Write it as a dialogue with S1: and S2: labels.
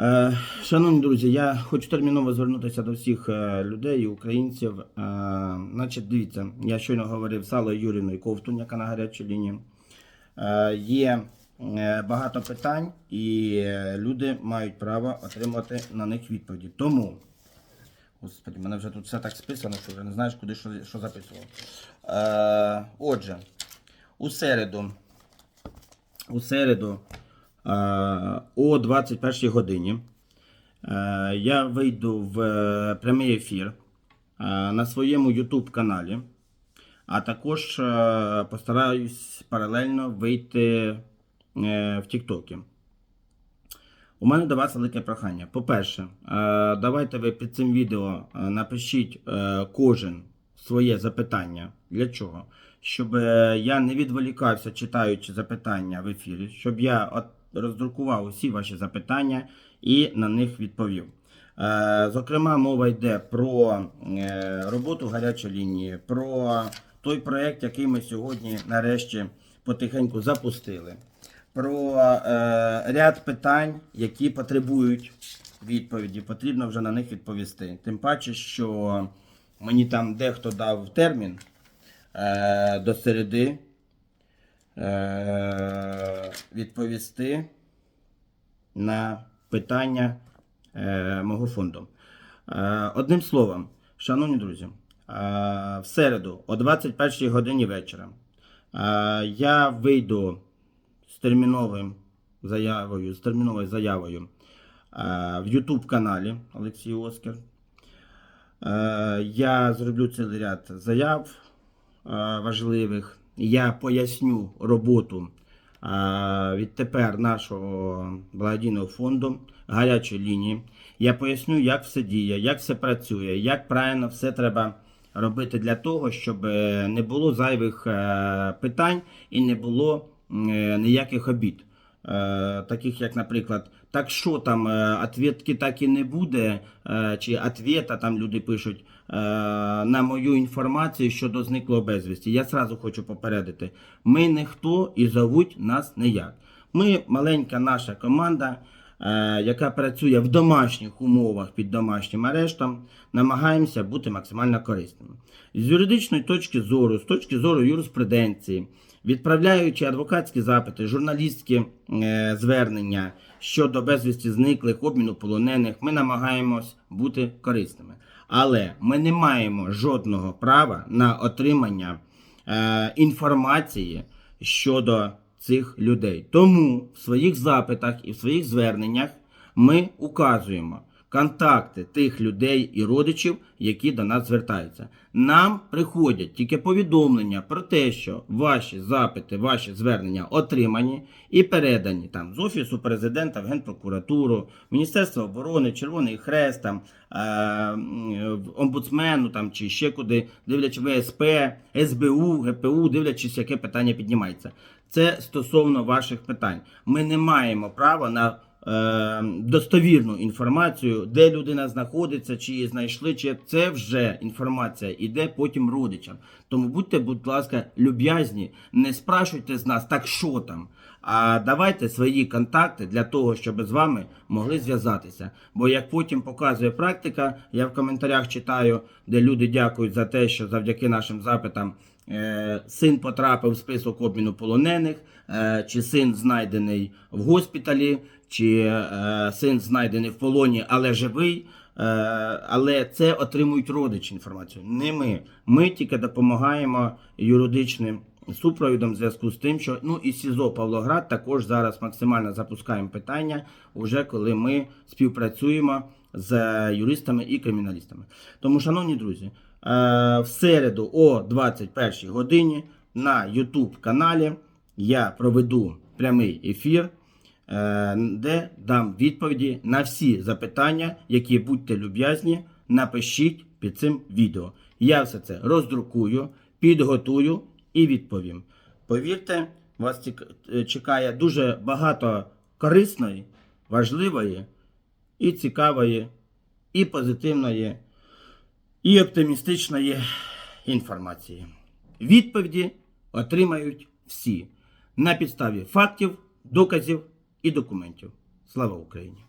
S1: Е, Шановні друзі, я хочу терміново звернутися до всіх е, людей, українців. Е, Значить, дивіться, я щойно говорив з Аллою Юріною Ковтун, яка на гарячій лінії. Є багато питань, і люди мають право отримати на них відповіді. Тому, господи, мене вже тут все так списано, що вже не знаєш, куди що, що записував. Отже, у середу у середу о 21 годині е, я вийду в е, прямий ефір е, на своєму YouTube каналі, а також е, постараюсь паралельно вийти е, в Тіктокі. У мене до вас велике прохання. По-перше, е, давайте ви під цим відео е, напишіть е, кожен своє запитання. Для чого? Щоб е, я не відволікався, читаючи запитання в ефірі, щоб я роздрукував усі ваші запитання і на них відповів. Е, Зокрема, мова йде про е, роботу гарячої лінії, про той проект, який ми сьогодні нарешті потихеньку запустили про е, ряд питань, які потребують відповіді. Потрібно вже на них відповісти. Тим паче, що мені там дехто дав термін до середи відповісти на питання е, мого фонду. Е, одним словом, шановні друзі, е, в середу о 21 годині вечора е, я вийду з терміновим заявою, з терміновою заявою е, в YouTube каналі Олексій Оскар. Е, Я зроблю цілий ряд заяв е, важливих. Я поясню роботу відтепер нашого благодійного фонду гарячої лінії. Я поясню, як все діє, як все працює, як правильно все треба робити для того, щоб е, не було зайвих е, питань і не було е, ніяких обід. Е, Таких як, наприклад, так що там, е, ответки так і не буде, е, чи ответа, там люди пишуть на мою інформацію щодо зниклого безвісті. Я сразу хочу попередити: ми ніхто і зовуть нас ніяк. Ми маленька наша команда, яка працює в домашніх умовах під домашнім арештом, намагаємося бути максимально корисними. З юридичної точки зору, з точки зору юриспруденції, відправляючи адвокатські запити, журналістські е, звернення щодо безвісті зниклих, обміну полонених, ми намагаємось бути корисними. Але ми не маємо жодного права на отримання е, інформації щодо цих людей. Тому в своїх запитах і в своїх зверненнях ми указуємо контакти тих людей і родичів, які до нас звертаються. Нам приходять тільки повідомлення про те, що ваші запити, ваші звернення отримані і передані там з офісу президента в генпрокуратуру, Міністерство оборони, Червоний Хрест, там е, омбудсмену там чи ще куди, дивлячись ВСП, СБУ, ГПУ, дивлячись, яке питання піднімається. Це стосовно ваших питань. Ми не маємо права на достовірну інформацію, де людина знаходиться, чи її знайшли, чи це вже інформація іде потім родичам. Тому будьте, будь ласка, люб'язні, не спрашуйте з нас, так що там. А давайте свої контакти для того, щоб з вами могли зв'язатися. Бо як потім показує практика, я в коментарях читаю, де люди дякують за те, що завдяки нашим запитам син потрапив в список обміну полонених, е, чи син знайдений в госпіталі, чи е, син знайдений в полоні, але живий. Е, але це отримують родичі інформацію. Не ми. Ми тільки допомагаємо юридичним супровідом в зв'язку з тим, що ну і СІЗО Павлоград також зараз максимально запускаємо питання, уже коли ми співпрацюємо з юристами і криміналістами. Тому, шановні друзі, е, в середу о 21 годині на YouTube каналі я проведу прямий ефір е, де дам відповіді на всі запитання, які будьте люб'язні, напишіть під цим відео. Я все це роздрукую, підготую і відповім. Повірте, вас е, чекає дуже багато корисної, важливої і цікавої, і позитивної, і оптимістичної інформації. Відповіді отримають всі на підставі фактів, доказів і документів. Слава Україні!